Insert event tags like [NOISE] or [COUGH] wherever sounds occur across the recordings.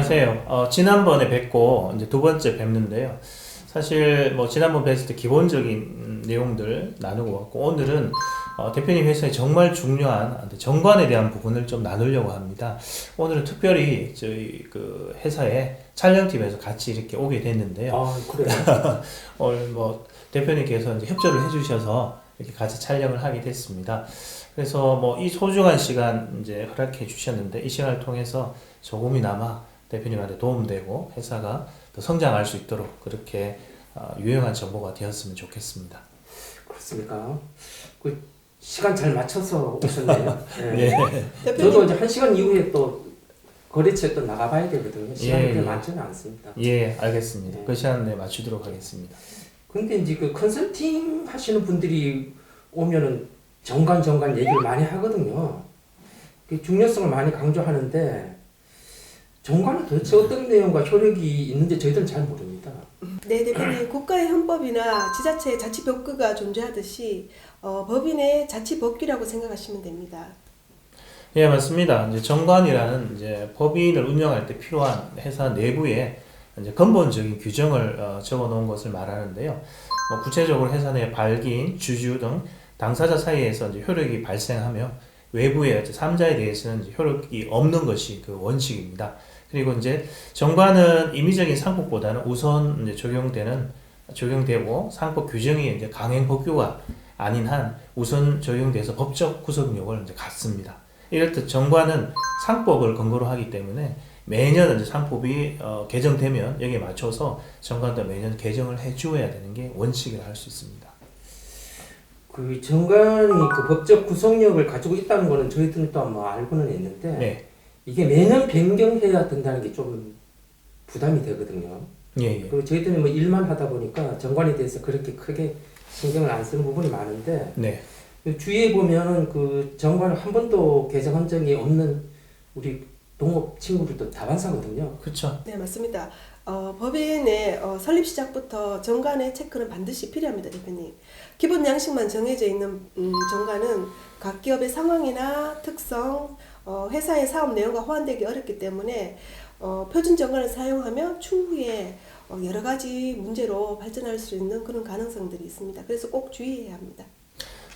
안녕하세요. 어, 지난번에 뵙고 이제 두 번째 뵙는데요. 사실 뭐 지난번 뵀을 때 기본적인 음, 내용들 나누고 왔고 오늘은 어, 대표님 회사에 정말 중요한 정관에 대한 부분을 좀 나누려고 합니다. 오늘은 특별히 저희 그 회사에 촬영팀에서 같이 이렇게 오게 됐는데요. 아 그래요? [LAUGHS] 오늘 뭐 대표님께서 이제 협조를 해주셔서 이렇게 같이 촬영을 하게 됐습니다. 그래서 뭐 이 소중한 시간 이제 허락해 주셨는데 이 시간을 통해서 조금이나마 대표님한테 도움되고 회사가 더 성장할 수 있도록 그렇게 어, 유용한 정보가 되었으면 좋겠습니다. 그렇습니까? 그 시간 잘 맞춰서 오셨네요. [LAUGHS] 네. 예. 저도 이제 한 시간 이후에 또 거래처에 또 나가봐야 되거든요. 시간이 예, 그렇게 예. 많지는 않습니다. 예, 알겠습니다. 네. 그 시간 내에 맞추도록 하겠습니다. 근데 이제 그 컨설팅 하시는 분들이 오면은 정관 정관 얘기를 많이 하거든요. 그 중요성을 많이 강조하는데 정관은 도대체 어떤 내용과 효력이 있는지 저희들은 잘 모릅니다. 네, 대표님. 국가의 헌법이나 지자체의 자치법규가 존재하듯이 어, 법인의 자치법규라고 생각하시면 됩니다. 예, 맞습니다. 이제 정관이라는 이제 법인을 운영할 때 필요한 회사 내부에 이제 근본적인 규정을 어, 적어 놓은 것을 말하는데요. 뭐 구체적으로 회사 내 발기인, 주주 등 당사자 사이에서 이제 효력이 발생하며 외부의 3자에 대해서는 이제 효력이 없는 것이 그 원칙입니다. 그리고 이제 정관은 임의적인 상법보다는 우선 이제 적용되는 적용되고 상법 규정이 이제 강행 법규가 아닌 한 우선 적용돼서 법적 구속력을 이제 갖습니다. 이럴 때 정관은 상법을 근거로 하기 때문에 매년 이제 상법이 어, 개정되면 여기에 맞춰서 정관도 매년 개정을 해주어야 되는 게 원칙이라 할 수 있습니다. 그 정관이 그 법적 구속력을 가지고 있다는 거는 저희들은 또뭐 알고는 있는데 네, 이게 매년 변경해야 된다는 게 좀 부담이 되거든요. 예, 예. 그리고 저희들은 뭐 일만 하다 보니까 정관에 대해서 그렇게 크게 신경을 안 쓰는 부분이 많은데 네, 주위에 보면은 그 정관을 한 번도 개정한 적이 없는 우리 동업 친구들도 다반사거든요. 그렇죠. 네, 맞습니다. 어, 법인의 어, 설립 시작부터 정관의 체크는 반드시 필요합니다, 대표님. 기본 양식만 정해져 있는 음, 정관은 각 기업의 상황이나 특성, 어, 회사의 사업 내용과 호환되기 어렵기 때문에 어, 표준 정관을 사용하면 추후에 어, 여러 가지 문제로 발전할 수 있는 그런 가능성들이 있습니다. 그래서 꼭 주의해야 합니다.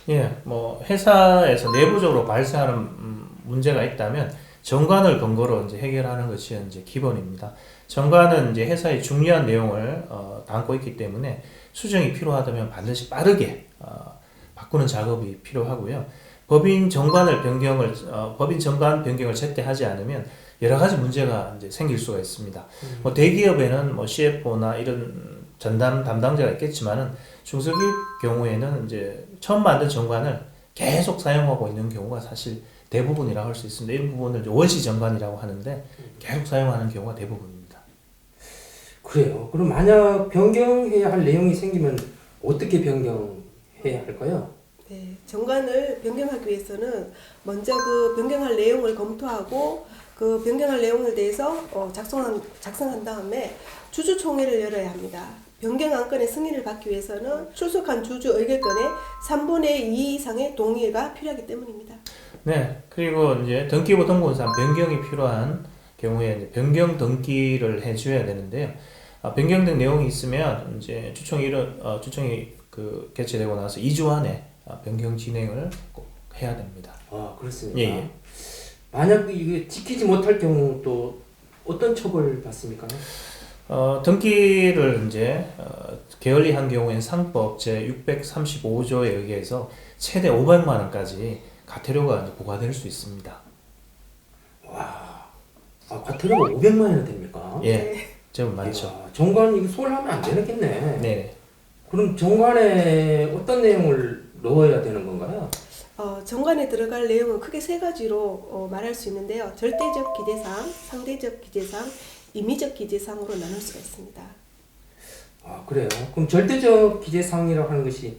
예, 뭐 회사에서 내부적으로 발생하는 음, 문제가 있다면 정관을 근거로 이제 해결하는 것이 이제 기본입니다. 정관은 이제 회사의 중요한 내용을 어, 담고 있기 때문에 수정이 필요하다면 반드시 빠르게 어, 바꾸는 작업이 필요하고요. 법인 정관을 변경을 어, 법인 정관 변경을 제때 하지 않으면 여러 가지 문제가 이제 생길 수가 있습니다. 뭐 대기업에는 뭐 CFO나 이런 전담 담당자가 있겠지만은 중소기업 경우에는 이제 처음 만든 정관을 계속 사용하고 있는 경우가 사실 대부분이라고 할 수 있습니다. 이런 부분을 원시 정관이라고 하는데 계속 사용하는 경우가 대부분입니다. 그래요. 그럼 만약 변경해야 할 내용이 생기면 어떻게 변경해야 할까요? 네, 정관을 변경하기 위해서는 먼저 그 변경할 내용을 검토하고 그 변경할 내용에 대해서 어, 작성한, 작성한 다음에 주주총회를 열어야 합니다. 변경 안건의 승인을 받기 위해서는 출석한 주주 의결권의 3분의 2 이상의 동의가 필요하기 때문입니다. 네, 그리고 이제 등기부 등본상 변경이 필요한 경우에 이제 변경 등기를 해줘야 되는데요. 아, 변경된 내용이 있으면 이제 이런 어, 주총이 그 개최되고 나서 2주 안에 아, 변경 진행을 꼭 해야 됩니다. 아 그렇습니까? 예, 예. 만약 이게 지키지 못할 경우 또 어떤 처벌 받습니까? 어, 등기를 이제 어, 게을리한 경우엔 상법 제 635조에 의해서 최대 500만 원까지 가태료가 이제 부과될 수 있습니다. 와, 아 과태료가 500만 원이나 됩니까? 예, 제법 많죠. 이야, 정관 이거 소홀하면 안 되겠네. 네. 그럼 정관에 어떤 내용을 넣어야 되는 건가요? 어, 정관에 들어갈 내용은 크게 세 가지로 어, 말할 수 있는데요. 절대적 기재상, 상대적 기재상, 임의적 기재상으로 나눌 수가 있습니다. 아 그래요. 그럼 절대적 기재사항이라고 하는 것이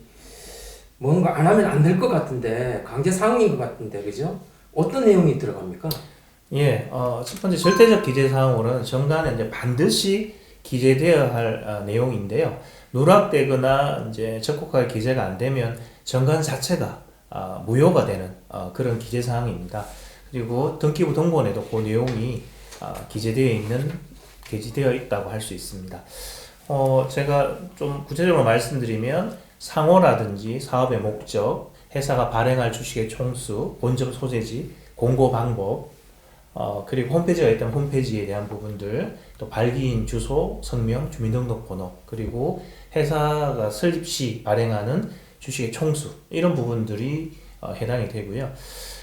뭔가 안 하면 안 될 것 같은데 강제 사항인 것 같은데 그죠? 어떤 내용이 들어갑니까? 예, 어, 첫 번째 절대적 기재 사항으로는 정관에 이제 반드시 기재되어야 할 어, 내용인데요. 누락되거나 이제 적극하게 기재가 안 되면 정관 자체가 아, 무효가 되는 어, 그런 기재 사항입니다. 그리고 등기부 등본에도 그 내용이 아, 기재되어 있는 게시되어 있다고 할 수 있습니다. 어, 제가 좀 구체적으로 말씀드리면 상호라든지 사업의 목적, 회사가 발행할 주식의 총수, 본점 소재지, 공고 방법, 어, 그리고 홈페이지가 있다면 홈페이지에 대한 부분들, 또 발기인 주소, 성명, 주민등록번호, 그리고 회사가 설립 시 발행하는 주식의 총수 이런 부분들이 어, 해당이 되고요.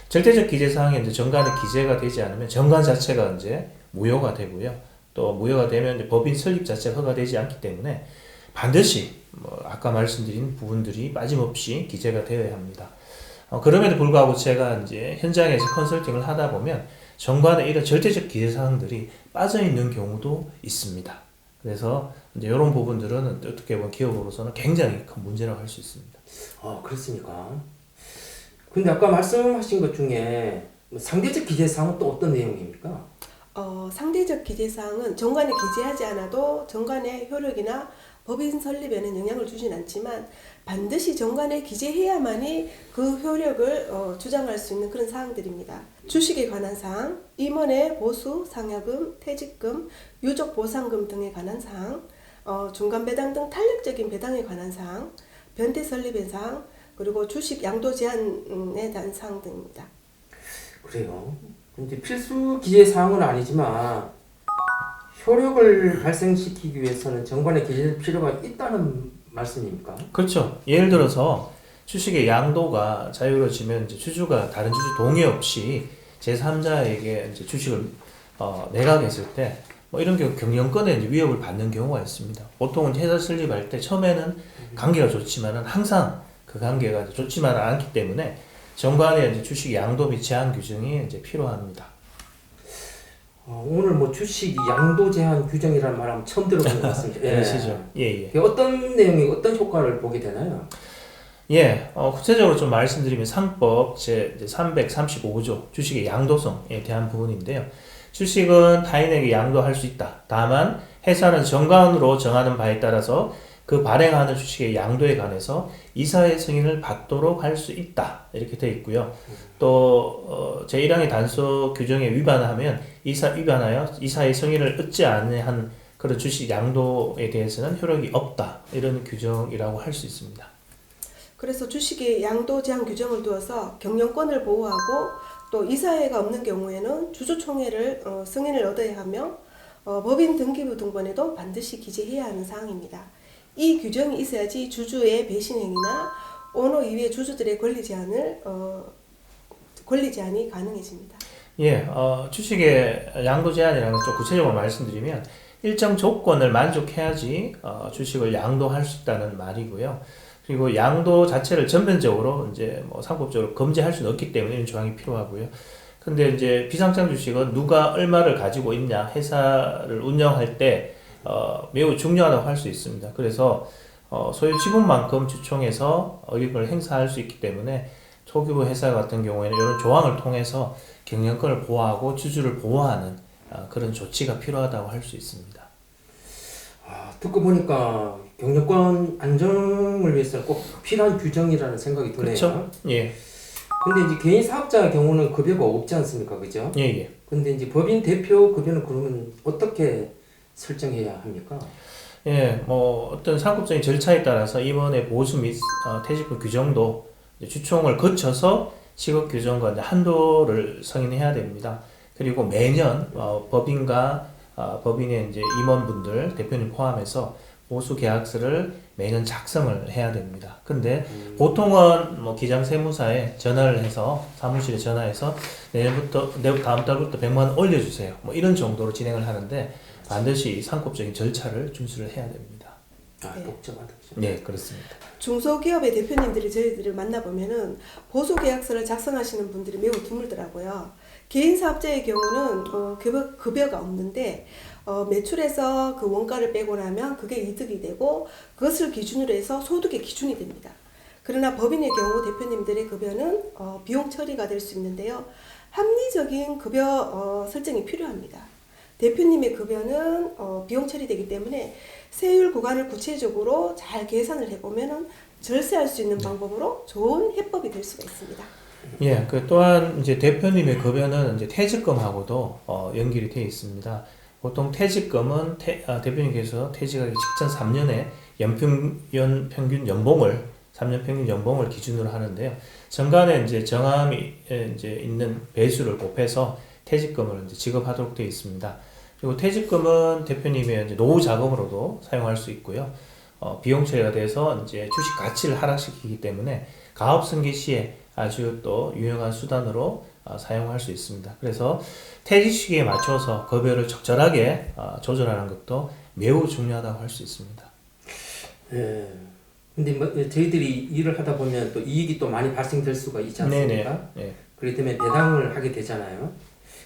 절대적 기재 사항에 이제 정관에 기재가 되지 않으면 정관 자체가 이제 무효가 되고요. 또 무효가 되면 법인 설립 자체가 허가되지 않기 때문에 반드시 뭐 아까 말씀드린 부분들이 빠짐없이 기재가 되어야 합니다. 어, 그럼에도 불구하고 제가 이제 현장에서 컨설팅을 하다 보면 정관에 이런 절대적 기재 사항들이 빠져 있는 경우도 있습니다. 그래서 이제 이런 부분들은 어떻게 보면 기업으로서는 굉장히 큰 문제라고 할 수 있습니다. 아 그렇습니까? 근데 아까 말씀하신 것 중에 뭐 상대적 기재 사항은 또 어떤 내용입니까? 어, 상대적 기재사항은 정관에 기재하지 않아도 정관의 효력이나 법인 설립에는 영향을 주진 않지만 반드시 정관에 기재해야만이 그 효력을 어, 주장할 수 있는 그런 사항들입니다. 주식에 관한 사항, 임원의 보수, 상여금, 퇴직금, 유족 보상금 등에 관한 사항, 어, 중간 배당 등 탄력적인 배당에 관한 사항, 변태 설립의 사항, 그리고 주식 양도 제한에 대한 사항 등입니다. 그래요. 근데 필수 기재 사항은 아니지만 효력을 발생시키기 위해서는 정관에 기재될 필요가 있다는 말씀입니까? 그렇죠. 예를 들어서 주식의 양도가 자유로워지면 이제 주주가 다른 주주 동의 없이 제3자에게 이제 주식을 어, 매각했을 때 뭐 이런 경우 경영권에 위협을 받는 경우가 있습니다. 보통은 회사 설립할 때 처음에는 관계가 좋지만은 항상 그 관계가 좋지만은 않기 때문에 정관에 이제 주식 양도 및 제한 규정이 이제 필요합니다. 어, 오늘 뭐 주식 양도 제한 규정이라는 말 한번 처음 들어보는 것 같습니다. 그러시죠? [LAUGHS] 예, 예. 이게 어떤 내용이 어떤 효과를 보게 되나요? 예, 어, 구체적으로 좀 말씀드리면 상법 제 335조 주식의 양도성에 대한 부분인데요. 주식은 타인에게 양도할 수 있다. 다만 회사는 정관으로 정하는 바에 따라서 그 발행하는 주식의 양도에 관해서 이사의 승인을 받도록 할 수 있다. 이렇게 되어 있고요. 또 어, 제1항의 단서 규정에 위반하면 이사 위반하여 이사의 승인을 얻지 않은 그런 주식 양도에 대해서는 효력이 없다. 이런 규정이라고 할 수 있습니다. 그래서 주식의 양도 제한 규정을 두어서 경영권을 보호하고 또 이사회가 없는 경우에는 주주총회를 어, 승인을 얻어야 하며 어, 법인 등기부 등본에도 반드시 기재해야 하는 사항입니다. 이 규정이 있어야지 주주의 배신 행위나 오너 이외 주주들의 권리 제한을 어, 권리 제한이 가능해집니다. 예, 어, 주식의 양도 제한이라는 걸좀 구체적으로 말씀드리면 일정 조건을 만족해야지 어, 주식을 양도할 수 있다는 말이고요. 그리고 양도 자체를 전면적으로 이제 뭐 상법적으로 금지할 수는 없기 때문에 이런 조항이 필요하고요. 근데 이제 비상장 주식은 누가 얼마를 가지고 있냐 회사를 운영할 때 어, 매우 중요하다고 할 수 있습니다. 그래서 어, 소유 지분만큼 주총에서 이익을 행사할 수 있기 때문에 초기부 회사 같은 경우에는 이런 조항을 통해서 경영권을 보호하고 주주를 보호하는 아, 그런 조치가 필요하다고 할 수 있습니다. 아, 듣고 보니까 경영권 안정을 위해서는 꼭 필요한 규정이라는 생각이 드네요. 그렇죠? 예, 근데 이제 개인 사업자의 경우는 급여가 없지 않습니까? 그죠? 예, 예. 근데 이제 법인 대표 급여는 그러면 어떻게 설정해야 합니까? 예, 뭐 어떤 상급적인 절차에 따라서 임원의 보수 및 어, 퇴직금 규정도 주총을 거쳐서 시급 규정과 이제 한도를 승인해야 됩니다. 그리고 매년 어, 법인과 어, 법인의 이제 임원분들 대표님 포함해서 보수 계약서를 매년 작성을 해야 됩니다. 근데 보통은 뭐 기장 세무사에 전화를 해서 사무실에 전화해서 내년부터 내 다음 달부터 100만 원 올려주세요. 뭐 이런 정도로 진행을 하는데 반드시 상법적인 절차를 준수를 해야 됩니다. 아, 네. 복잡하다. 네, 그렇습니다. 중소기업의 대표님들이 저희들을 만나보면은 보수 계약서를 작성하시는 분들이 매우 드물더라고요. 개인 사업자의 경우는 어, 급여, 급여가 없는데 어, 매출에서 그 원가를 빼고 나면 그게 이득이 되고 그것을 기준으로 해서 소득의 기준이 됩니다. 그러나 법인의 경우 대표님들의 급여는 어, 비용 처리가 될 수 있는데요. 합리적인 급여 어, 설정이 필요합니다. 대표님의 급여는 어, 비용 처리되기 때문에 세율 구간을 구체적으로 잘 계산을 해보면은 절세할 수 있는 방법으로 좋은 해법이 될 수가 있습니다. 예, 그 또한 이제 대표님의 급여는 이제 퇴직금하고도 어, 연결이 되어 있습니다. 보통 퇴직금은 태, 아, 대표님께서 퇴직하기 직전 3년에 연평, 연 평균 연봉을 3년 평균 연봉을 기준으로 하는데요. 정간에 이제 정함이 에, 이제 있는 배수를 곱해서 퇴직금을 이제 지급하도록 되어 있습니다. 그리고 퇴직금은 대표님의 이제 노후 자금으로도 사용할 수 있고요. 어, 비용 처리가 돼서 이제 주식 가치를 하락시키기 때문에 가업 승계 시에 아주 또 유용한 수단으로 어, 사용할 수 있습니다. 그래서 퇴직 시기에 맞춰서 급여를 적절하게 어, 조절하는 것도 매우 중요하다고 할 수 있습니다. 예. 근데 뭐 저희들이 일을 하다 보면 또 이익이 또 많이 발생될 수가 있지 않습니까? 네. 그렇기 때문에 배당을 하게 되잖아요.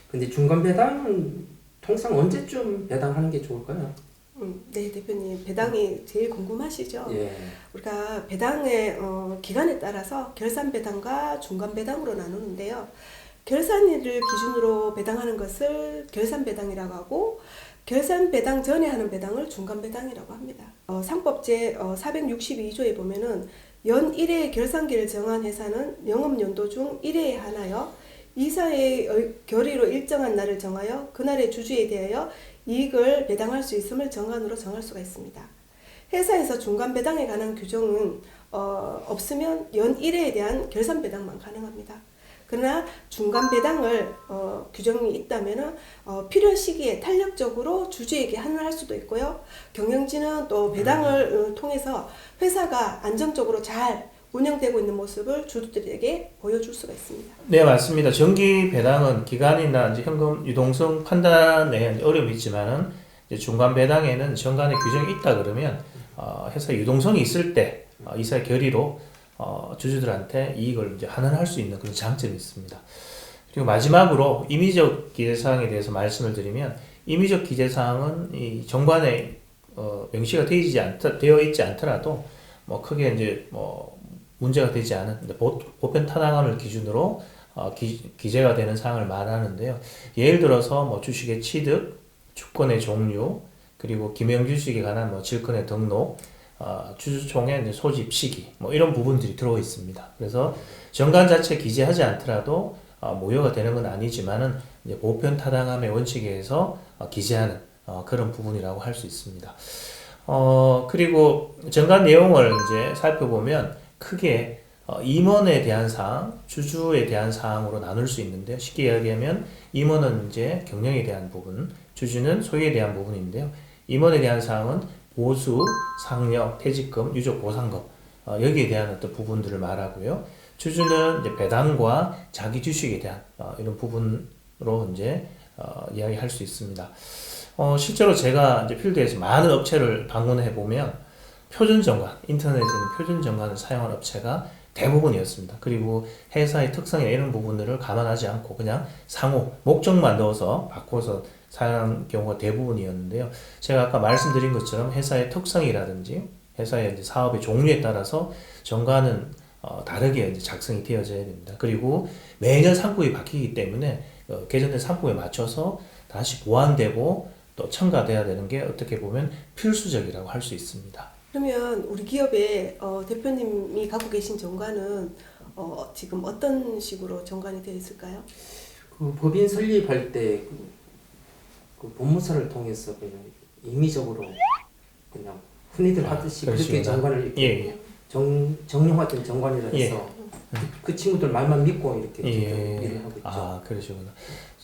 근데 중간 배당은 통상 언제쯤 배당하는 게 좋을까요? 음, 네, 대표님 배당이 제일 궁금하시죠? 예. 우리가 배당의 어, 기간에 따라서 결산 배당과 중간 배당으로 나누는데요. 결산일을 기준으로 배당하는 것을 결산 배당이라고 하고 결산 배당 전에 하는 배당을 중간 배당이라고 합니다. 어, 상법제 어, 462조에 보면은 연 1회 결산기를 정한 회사는 영업연도 중 1회에 하나여 이사의 의- 결의로 일정한 날을 정하여 그날의 주주에 대하여 이익을 배당할 수 있음을 정한으로 정할 수가 있습니다. 회사에서 중간 배당에 관한 규정은 어, 없으면 연 1회에 대한 결산 배당만 가능합니다. 그러나 중간 배당을 어, 규정이 있다면은 어, 필요 시기에 탄력적으로 주주에게 환원할 수도 있고요. 경영진은 또 배당을 어, 통해서 회사가 안정적으로 잘 운영되고 있는 모습을 주주들에게 보여줄 수가 있습니다. 네, 맞습니다. 정기 배당은 기간이나 이제 현금 유동성 판단에 어려움이 있지만은 중간 배당에는 정간의 규정이 있다 그러면 어, 회사 유동성이 있을 때 어, 이사의 결의로 어, 주주들한테 이익을 이제 환원할 수 있는 그런 장점이 있습니다. 그리고 마지막으로 임의적 기재사항에 대해서 말씀을 드리면 임의적 기재사항은 이 정관에 어, 명시가 되지 않 되어 있지 않더라도 뭐 크게 이제 뭐 문제가 되지 않은 보, 보편 타당함을 기준으로 어, 기, 기재가 되는 사항을 말하는데요. 예를 들어서 뭐 주식의 취득, 주권의 종류, 그리고 김영주식에 관한 뭐 질권의 등록, 어, 주주총회 소집 시기, 뭐 이런 부분들이 들어가 있습니다. 그래서 정관 자체 기재하지 않더라도 어, 모여가 되는 건 아니지만은 보편 타당함의 원칙에 의해서 어, 기재하는 어, 그런 부분이라고 할 수 있습니다. 어, 그리고 정관 내용을 이제 살펴보면 크게 어, 임원에 대한 사항, 주주에 대한 사항으로 나눌 수 있는데요. 쉽게 이야기하면 임원은 이제 경영에 대한 부분, 주주는 소유에 대한 부분인데요. 임원에 대한 사항은 보수, 상력, 퇴직금, 유족 보상금 어, 여기에 대한 어떤 부분들을 말하고요. 주주는 이제 배당과 자기 주식에 대한 어, 이런 부분으로 이제 어, 이야기할 수 있습니다. 어, 실제로 제가 이제 필드에서 많은 업체를 방문해 보면 표준 정관, 인터넷에는 표준 정관을 사용한 업체가 대부분이었습니다. 그리고 회사의 특성이나 이런 부분들을 감안하지 않고 그냥 상호, 목적만 넣어서 바꿔서 사용한 경우가 대부분이었는데요. 제가 아까 말씀드린 것처럼 회사의 특성이라든지 회사의 사업의 종류에 따라서 정관은 어, 다르게 이제 작성이 되어져야 됩니다. 그리고 매년 상품이 바뀌기 때문에 어, 개정된 상품에 맞춰서 다시 보완되고 또 첨가돼야 되는 게 어떻게 보면 필수적이라고 할 수 있습니다. 그러면 우리 기업의 어, 대표님이 갖고 계신 정관은 어, 지금 어떤 식으로 정관이 되어 있을까요? 그 법인 설립할 때 그, 그 본무사를 통해서 그냥 임의적으로 그냥 흔히들 아, 하듯이 그렇게. 정관을 이렇게 예, 예. 정, 정형화된 정관이라 해서 그, 그 친구들 말만 믿고 이렇게 지금 예. 일을 하고 있죠. 아, 그러시구나.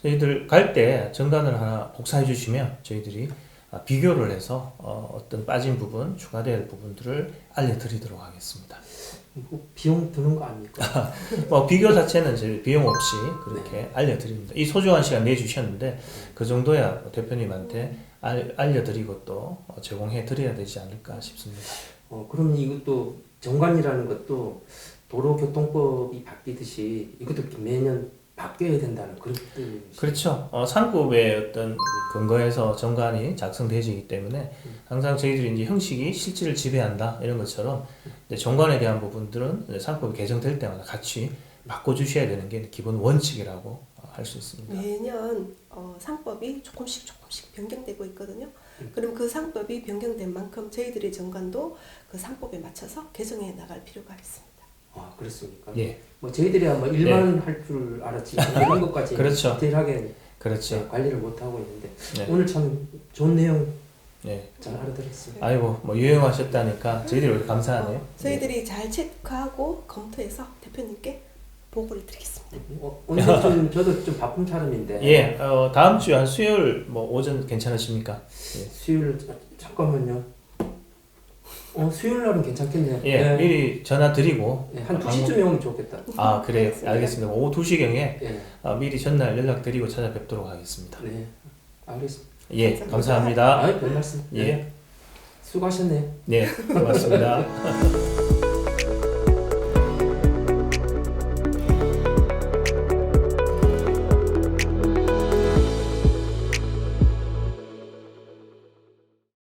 저희들 갈 때 정관을 하나 복사해 주시면 저희들이 아, 비교를 해서 어, 어떤 빠진 부분, 추가될 부분들을 알려드리도록 하겠습니다. 뭐 비용 드는 거 아닙니까? [LAUGHS] 뭐 비교 자체는 비용 없이 그렇게 알려드립니다. 이 소중한 시간 내주셨는데 그 정도야 대표님한테 알, 알려드리고 또 어, 제공해 드려야 되지 않을까 싶습니다. 어, 그럼 이것도 정관이라는 것도 도로교통법이 바뀌듯이 이것도 매년 바뀌어야 된다는 그런 뜻이 그렇죠. 어, 상급의 어떤 근거에서 정관이 작성되지기 때문에 항상 저희들이 이제 형식이 실질을 지배한다 이런 것처럼 이제 정관에 대한 부분들은 상법이 개정될 때마다 같이 바꿔주셔야 되는 게 기본 원칙이라고 할 수 있습니다. 매년 어, 상법이 조금씩 조금씩 변경되고 있거든요. 그럼 그 상법이 변경된 만큼 저희들의 정관도 그 상법에 맞춰서 개정해 나갈 필요가 있습니다. 아 그렇습니까? 예, 뭐 저희들이야 뭐 일만 할줄 알았지 이런 것까지 [LAUGHS] 그렇죠. 디테일하게 그렇죠. 관리를 못 하고 있는데 네. 오늘 참 좋은 내용 네. 잘 알아들었습니다. 아이고 뭐 유용하셨다니까 저희들이 왜 감사하네요. 어, 저희들이 잘 체크하고 검토해서 대표님께 보고를 드리겠습니다. 어, 오늘 좀 [LAUGHS] 저도 좀 바쁜 차림인데 예, 어, 다음 주 한 수요일 뭐 오전 괜찮으십니까? 수요일 자- 잠깐만요. 어 수요일 날은 괜찮겠네요. 예, 네. 미리 전화 드리고 네, 한 방문- 2시쯤에 오면 좋겠다. 아 그래요, 알겠습니다. 알겠습니다. 오후 2시경에 예. 어, 미리 전날 연락드리고 찾아뵙도록 하겠습니다. 네. 알겠습니다. 예, 감사합니다. 감사합니다. 아, 별 말씀. 예. 네. 수고하셨네요. 네, 고맙습니다. [LAUGHS]